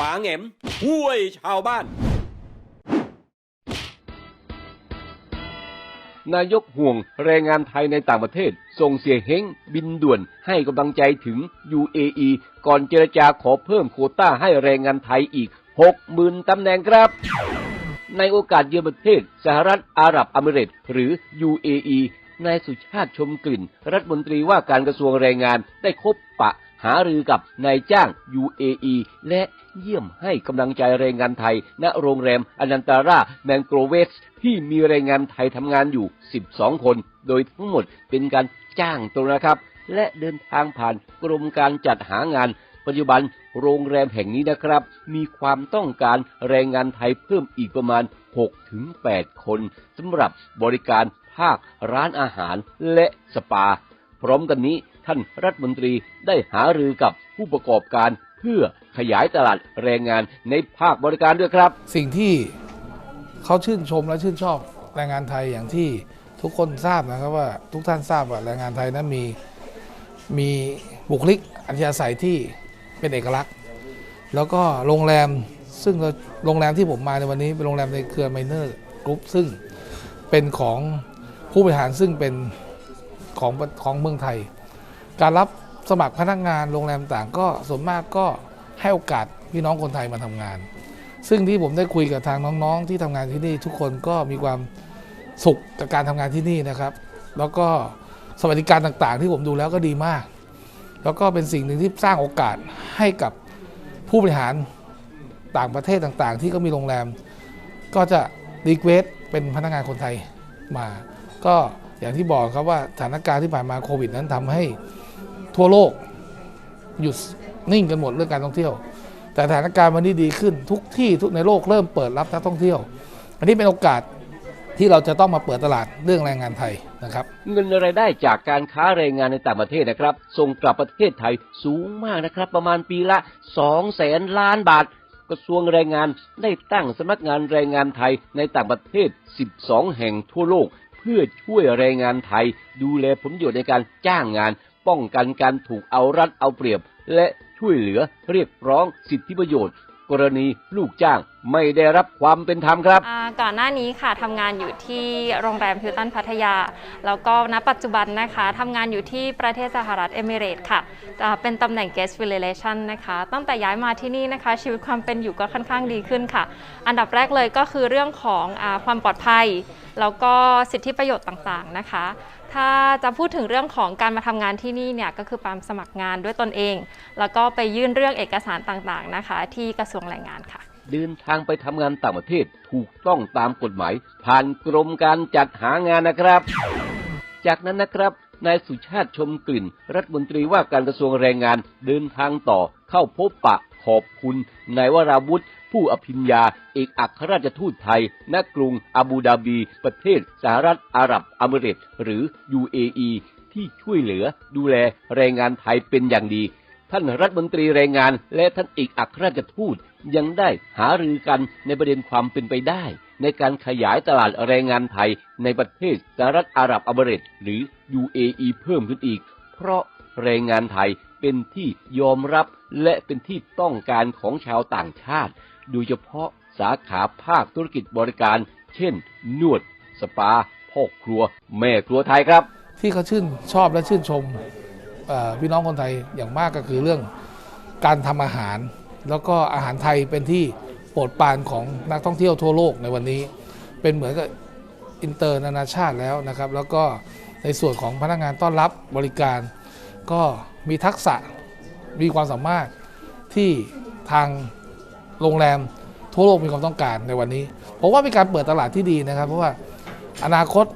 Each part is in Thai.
ป๋าแหงมห้วยชาวบ้าน นายกห่วงแรงงานไทยในต่างประเทศ ส่งเสียเฮงบินด่วนให้กำลังใจถึง UAE ก่อนเจรจาขอเพิ่มโคต้าให้แรงงานไทยอีก 60,000ตำแหน่งครับในโอกาสเยือนประเทศสหรัฐอาหรับอเมริกหรือ UAE นายสุชาติชมกลิ่น รัฐมนตรีว่าการกระทรวงแรงงานได้คบปะหารือกับนายจ้าง UAE และเยี่ยมให้กำลังใจแรงงานไทย ณโรงแรมอนันตาราแมงโกรเวสที่มีแรงงานไทยทำงานอยู่ 12 คน โดยทั้งหมดเป็นการจ้างตรงนะครับ และเดินทางผ่านกรมการจัดหางานปัจจุบันโรงแรมแห่งนี้นะครับ มีความต้องการแรงงานไทยเพิ่มอีกประมาณ 6-8 คนสำหรับบริการภาคร้านอาหารและสปา พร้อมกันนี้ ท่านรัฐมนตรีได้หารือกับผู้ประกอบการ เพื่อขยายตลาดแรงงานในภาคบริการด้วยครับ สิ่งที่เขาชื่นชมและชื่นชอบแรงงานไทยอย่างที่ทุกคนทราบนะครับว่าทุกท่านทราบว่าแรงงานไทยนั้นมีมีบุคลิกอัธยาศัยที่เป็นเอกลักษณ์ แล้วก็โรงแรมซึ่งโรงแรมที่ผมมาในวันนี้เป็นโรงแรมในเครือไมเนอร์กรุ๊ปซึ่งเป็นของผู้บริหารซึ่งเป็นของของเมืองไทย การรับสมัครพนักงานโรงแรมต่างก็ส่วนมากก็ให้โอกาสพี่น้องคนไทยมาทำงาน ซึ่งที่ผมได้คุยกับทางน้องๆ ที่ทำงานที่นี่ทุกคนก็มีความสุขกับการทำงานที่นี่นะครับ แล้วก็สวัสดิการต่างๆ ที่ผมดูแล้วก็ดีมาก แล้วก็เป็นสิ่งหนึ่งที่สร้างโอกาสให้กับผู้บริหารต่างประเทศต่างๆ ที่ก็มีโรงแรม ก็จะรีเควสเป็นพนักงานคนไทยมา ก็อย่างที่บอกครับว่าสถานการณ์ที่ผ่านมาโควิดนั้นทำให้ ทั่วโลก หยุดนิ่งกันหมดเรื่องการท่องเที่ยว แต่สถานการณ์วันนี้ดีขึ้นทุกที่ทุกในโลกเริ่มเปิดรับนักท่องเที่ยว อันนี้เป็นโอกาสที่เราจะต้องมาเปิดตลาดเรื่องแรงงานไทยนะครับ เงินรายได้จากการค้าแรงงานในต่างประเทศนะครับ ส่งกลับประเทศไทยสูงมากนะครับ ประมาณปีละ2แสนล้านบาท กระทรวงแรงงานได้ตั้งสำนักงานแรงงานไทยในต่างประเทศ 12 แห่งทั่วโลก เพื่อช่วยแรงงานไทย ดูแลผลประโยชน์ในการจ้างงาน ป้องกันการถูกเอารัดเอาเปรียบ และช่วยเหลือเรียกร้องสิทธิประโยชน์ กรณีลูกจ้างไม่ได้รับความเป็นธรรมครับ ก่อนหน้านี้ค่ะทำงานอยู่ที่โรงแรมฮิลตันพัทยา แล้วก็ณปัจจุบันนะคะทำงานอยู่ที่ประเทศสหรัฐเอมิเรตค่ะเป็นตำแหน่ง guest relation นะคะ ตั้งแต่ย้ายมาที่นี่นะคะ ชีวิตความเป็นอยู่ก็ค่อนข้างดีขึ้นค่ะ อันดับแรกเลยก็คือเรื่องของอความปลอดภัย แล้วก็สิทธิประโยชน์ต่างๆนะคะ ถ้าจะพูดถึงเรื่องของการมาทำงานที่นี่เนี่ยก็คือปามสมัครงานด้วยตนเอง แล้วก็ไปยื่นเรื่องเอกสารต่างๆนะคะ ที่กระทรวงแรงงานค่ะ เดินทางไปทำงานต่างประเทศถูกต้องตามกฎหมาย ผ่านกรมการจัดหางานนะครับ จากนั้นนะครับนายสุชาติชมกลิ่น รัฐมนตรีว่าการกระทรวงแรงงานเดินทางต่อเข้าพบปะขอบคุณนายวราวุธ ผู้อภิญญา เอกอัครราชทูตไทย ณ กรุงอาบูดาบี ประเทศสหรัฐอาหรับอเมริกหรือ UAE ที่ช่วยเหลือดูแลแรงงานไทยเป็นอย่างดี ท่านรัฐมนตรีแรงงาน และท่านเอกอัครราชทูตยังได้หารือกันในประเด็นความเป็นไปได้ ในการขยายตลาดแรงงานไทยในประเทศสหรัฐอาหรับอเมริกหรือ UAE เพิ่มขึ้นอีก เพราะแรงงานไทยเป็นที่ยอมรับและเป็นที่ต้องการของชาวต่างชาติ โดยเฉพาะสาขาภาคธุรกิจบริการ เช่น นวด สปาพ่อครัว แม่ครัวไทยครับ ที่เขาชื่นชอบและชื่นชมพี่น้องคนไทยอย่างมากก็คือเรื่องการทำอาหาร แล้วก็อาหารไทยเป็นที่โปรดปรานของนักท่องเที่ยวทั่วโลกในวันนี้ เป็นเหมือนกับอินเตอร์นานาชาติแล้วนะครับ แล้วก็ในส่วนของพนักงานต้อนรับบริการ ก็มีทักษะมีความสามารถที่ทาง โรงแรมทั่วโลกมีความต้องการในวันนี้ผมว่าเป็นการเปิดตลาดที่ดีนะครับ เพราะว่าอนาคต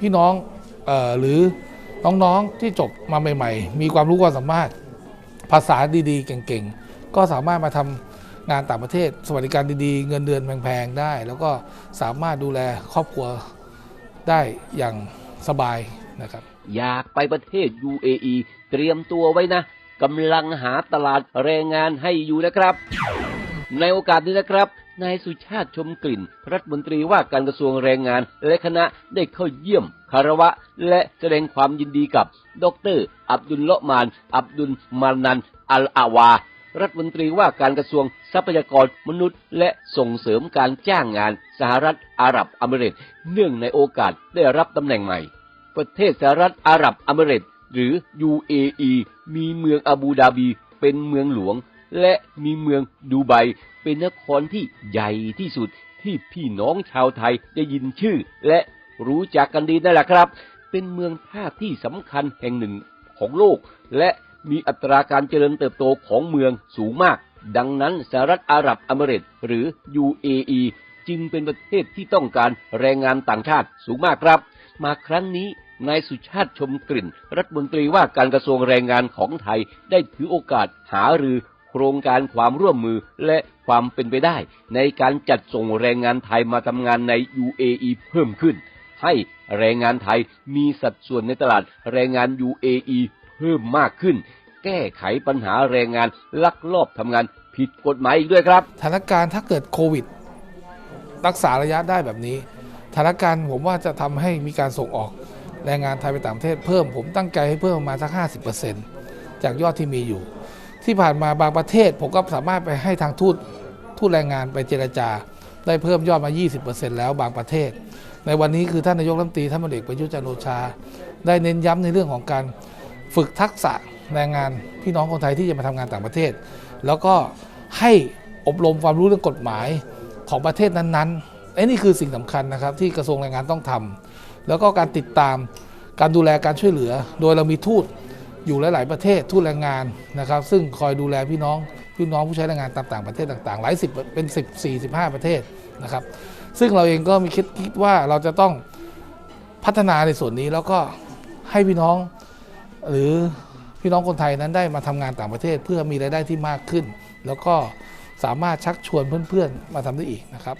พี่น้องออหรือน้องๆที่จบมาใหม่ ๆ มีความรู้ความสามารถภาษาดีๆ เก่งๆ ก็สามารถมาทำงานต่างประเทศ สวัสดิการดีๆ เงินเดือนแพงๆได้ แล้วก็สามารถดูแลครอบครัวได้อย่างสบายนะครับ อยากไปประเทศ UAE เตรียมตัวไว้นะกำลังหาตลาดแรงงานให้อยู่นะครับ ในโอกาสนี้นะครับ นายสุชาติชมกลิ่น รัฐมนตรีว่าการกระทรวงแรงงาน และคณะได้เข้าเยี่ยมคารวะ และแสดงความยินดีกับ ดร อับดุลเลาะมาน อับดุลมานัน อัลอาวา รัฐมนตรีว่าการกระทรวงทรัพยากรมนุษย์ และส่งเสริมการจ้างงานสหรัฐอาหรับอเมริกเนื่องในโอกาสได้รับตำแหน่งใหม่ ประเทศสหรัฐอาหรับอเมริกหรือ UAE มีเมืองอาบูดาบีเป็นเมืองหลวง และมีเมืองดูไบเป็นนครที่ใหญ่ที่สุดที่พี่น้องชาวไทยได้ยินชื่อ และรู้จักกันดีนั่นแหละครับ เป็นเมืองท่าที่สำคัญแห่งหนึ่งของโลก และมีอัตราการเจริญเติบโตของเมืองสูงมาก ดังนั้นสหรัฐอาหรับอเมริกหรือ UAE จึงเป็นประเทศที่ต้องการแรงงานต่างชาติสูงมากครับ มาครั้งนี้นายสุชาติชมกลิ่น รัฐมนตรีว่าการกระทรวงแรงงานของไทยได้ถือโอกาสหารือ ครงการความร่วมมือและความเป็นไปได้ ในการจัดส่งแรงงานไทยมาทำงานใน UAE เพิ่มขึ้น ให้แรงงานไทยมีสัดส่วนในตลาดแรงงาน UAE เพิ่มมากขึ้น แก้ไขปัญหาแรงงานลักลอบทำงานผิดกฎหมายอีกด้วยครับสถานการณ์ถ้าเกิดโควิด รักษาระยะได้แบบนี้สถานการณ์ผมว่าจะทำให้มีการส่งออกแรงงานไทยไปต่างประเทศเพิ่ม ผมตั้งใจให้เพิ่มประมาณสัก 50%จากยอดที่มีอยู่ ที่ผ่านมาบางประเทศ ผมก็สามารถไปให้ทางทูตทูตแรงงานไปเจรจา ได้เพิ่มยอดมา 20%แล้วบางประเทศ ในวันนี้คือท่านนายกรัฐมนตรีท่านพลเอกประยุทธ์จันทร์โอชา ได้เน้นย้ำในเรื่องของการฝึกทักษะแรงงานพี่น้องคนไทยที่จะมาทำงานต่างประเทศ แล้วก็ให้อบรมความรู้เรื่องกฎหมายของประเทศนั้นๆไอ้นี่คือสิ่งสำคัญนะครับ ที่กระทรวงแรงงานต้องทำแล้วก็การติดตามการดูแลการช่วยเหลือ โดยเรามีทูต อยู่หลาย ๆ ประเทศทูตแรงงานนะครับ ซึ่งคอยดูแลพี่น้องพี่น้องผู้ใช้แรงงานตามต่างประเทศต่าง ๆ หลายสิบเป็น10 45ประเทศนะครับ ซึ่งเราเองก็มีคิดคิดว่าเราจะต้องพัฒนาในส่วนนี้แล้วก็ให้พี่น้องหรือพี่น้องคนไทยนั้นได้มาทำงานต่างประเทศ เพื่อมีรายได้ที่มากขึ้น แล้วก็สามารถชักชวนเพื่อน ๆ มาทำได้อีกนะครับ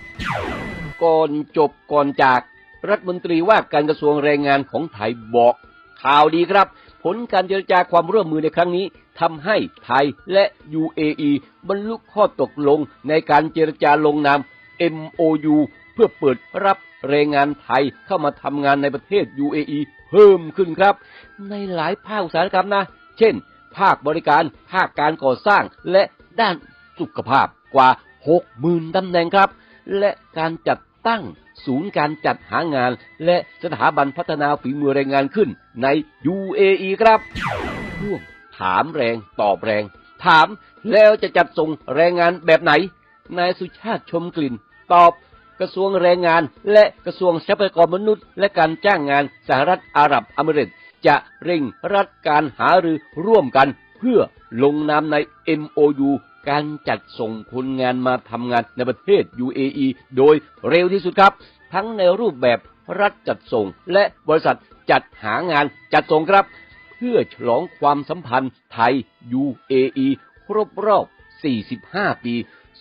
ก่อนจบก่อนจากรัฐมนตรีว่าการกระทรวงแรงงานของไทยบอกข่าวดีครับ ผลการเจรจาความร่วมมือในครั้งนี้ทำให้ไทยและ UAE บรรลุข้อตกลงในการเจรจาลงนาม MOU เพื่อเปิดรับแรงงานไทยเข้ามาทำงานในประเทศ UAE เพิ่มขึ้นครับ ในหลายภาคอุตสาหกรรมนะ เช่น ภาคบริการ ภาคการก่อสร้างและด้านสุขภาพกว่า 60,000ตำแหน่งครับ และการจัดตั้ง ศูนย์การจัดหางาน และสถาบันพัฒนาฝีมือแรงงานขึ้นใน UAE ครับช่วงถามแรงตอบแรง ถามแล้วจะจัดส่งแรงงานแบบไหน นายสุชาติชมกลิ่น ตอบกระทรวงแรงงาน และกระทรวงทรัพยากรมนุษย์ และการจ้างงานสหรัฐอาหรับอเมริกจะเร่งรัดการหารือร่วมกัน เพื่อลงนามใน MOU การจัดส่งคนงานมาทำงานในประเทศ UAE โดยเร็วที่สุดครับ ทั้งในรูปแบบรัฐจัดส่ง และบริษัทจัดหางานจัดส่งครับ เพื่อฉลองความสัมพันธ์ไทย UAE ครบรอบ 45 ปี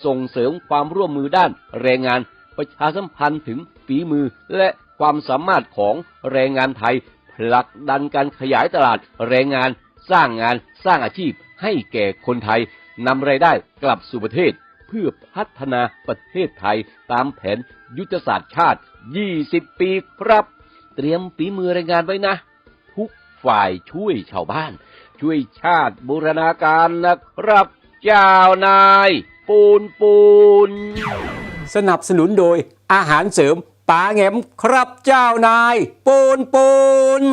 ส่งเสริมความร่วมมือด้านแรงงาน ประชาสัมพันธ์ถึงฝีมือและความสามารถของแรงงานไทยผลักดันการขยายตลาดแรงงาน สร้างงานสร้างอาชีพให้แก่คนไทย นำรายได้กลับสู่ประเทศ เพื่อพัฒนาประเทศไทยตามแผนยุทธศาสตร์ชาติ 20 ปีครับ เตรียมฝีมือแรงงานไว้นะ ทุกฝ่ายช่วยชาวบ้าน ช่วยชาติบูรณาการนะครับ เจ้านาย ปูนปูน สนับสนุนโดยอาหารเสริมปลาแงมครับเจ้านาย ปูนปูน